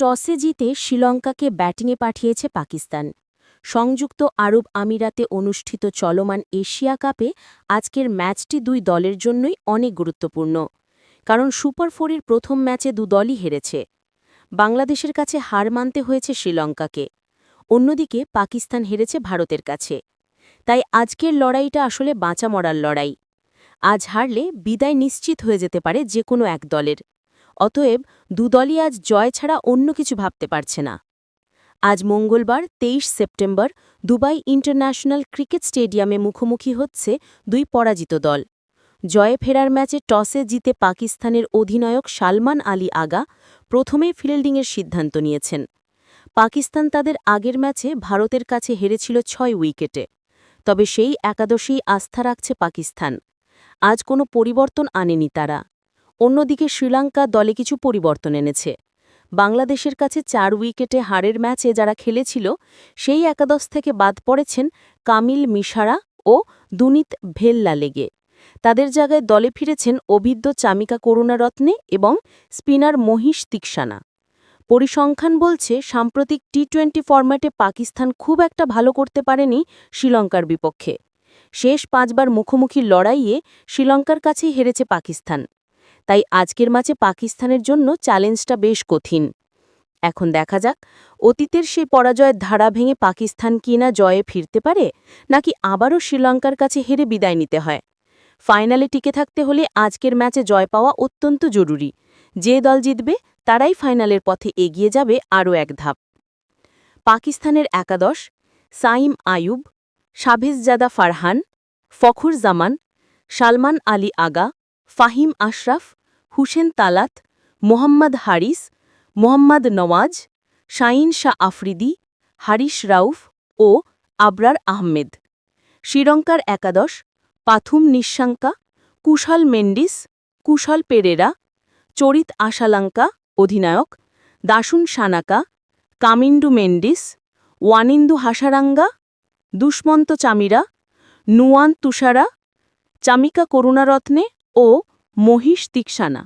টসে জিতে শ্রীলঙ্কাকে ব্যাটিংয়ে পাঠিয়েছে পাকিস্তান। সংযুক্ত আরব আমিরাতে অনুষ্ঠিত চলমান এশিয়া কাপে আজকের ম্যাচটি দুই দলের জন্যই অনেক গুরুত্বপূর্ণ, কারণ সুপার ফোরের প্রথম ম্যাচে দু দলই হেরেছে। বাংলাদেশের কাছে হার মানতে হয়েছে শ্রীলঙ্কাকে, অন্যদিকে পাকিস্তান হেরেছে ভারতের কাছে। তাই আজকের লড়াইটা আসলে বাঁচা মরার লড়াই। আজ হারলে বিদায় নিশ্চিত হয়ে যেতে পারে যে কোনো এক দলের। অতএব দুদলই আজ জয় ছাড়া অন্য কিছু ভাবতে পারছে না। আজ মঙ্গলবার, তেইশ সেপ্টেম্বর, দুবাই ইন্টারন্যাশনাল ক্রিকেট স্টেডিয়ামে মুখোমুখি হচ্ছে দুই পরাজিত দল। জয়ে ফেরার ম্যাচে টসে জিতে পাকিস্তানের অধিনায়ক সালমান আলী আগা প্রথমেই ফিল্ডিংয়ের সিদ্ধান্ত নিয়েছেন। পাকিস্তান তাদের আগের ম্যাচে ভারতের কাছে হেরেছিল ছয় উইকেটে। তবে সেই একাদশেই আস্থা রাখছে পাকিস্তান। আজ কোনো পরিবর্তন আনেনি তারা। অন্যদিকে শ্রীলঙ্কা দলে কিছু পরিবর্তন এনেছে। বাংলাদেশের কাছে চার উইকেটে হারের ম্যাচে যারা খেলেছিল, সেই একাদশ থেকে বাদ পড়েছেন কামিল মিশারা ও দুনিত ভেল্লা লেগে তাদের জায়গায় দলে ফিরেছেন অভিদ্য চামিকা করুণারত্নে এবং স্পিনার মহিষ তিকসানা পরিসংখ্যান বলছে, সাম্প্রতিক টি টোয়েন্টি ফরম্যাটে পাকিস্তান খুব একটা ভালো করতে পারেনি শ্রীলঙ্কার বিপক্ষে। শেষ পাঁচবার মুখোমুখি লড়াইয়ে শ্রীলঙ্কার কাছেই হেরেছে পাকিস্তান। তাই আজকের ম্যাচে পাকিস্তানের জন্য চ্যালেঞ্জটা বেশ কঠিন। এখন দেখা যাক, অতীতের সেই পরাজয়ের ধারা ভেঙে পাকিস্তান কি না জয়ে ফিরতে পারে, নাকি আবারও শ্রীলঙ্কার কাছে হেরে বিদায় নিতে হয়। ফাইনালে টিকে থাকতে হলে আজকের ম্যাচে জয় পাওয়া অত্যন্ত জরুরি। যে দল জিতবে, তারাই ফাইনালের পথে এগিয়ে যাবে আরও এক ধাপ। পাকিস্তানের একাদশ, সাইম আয়ুব সাভেজজাদা ফারহান ফখর জামান সালমান আলী আগা ফাহিম আশরাফ, হুসেন তালাত, মোহাম্মদ হারিস, মোহাম্মদ নওয়াজ, শাইন শাহ আফ্রিদি, হারিস রাউফ ও আবরার আহমেদ। শ্রীলঙ্কার একাদশ, পাথুম নিঃশাঙ্কা, কুশল মেন্ডিস, কুশল পেরেরা, চরিত আশালাঙ্কা, অধিনায়ক দাসুন সানাকা কামিন্ডু মেন্ডিস, ওয়ানিন্দু হাসারাঙ্গা, দুষ্মন্ত চামিরা, নুয়ান তুষারা, চামিকা করুণারত্নে ও মহিষ তিকসানা।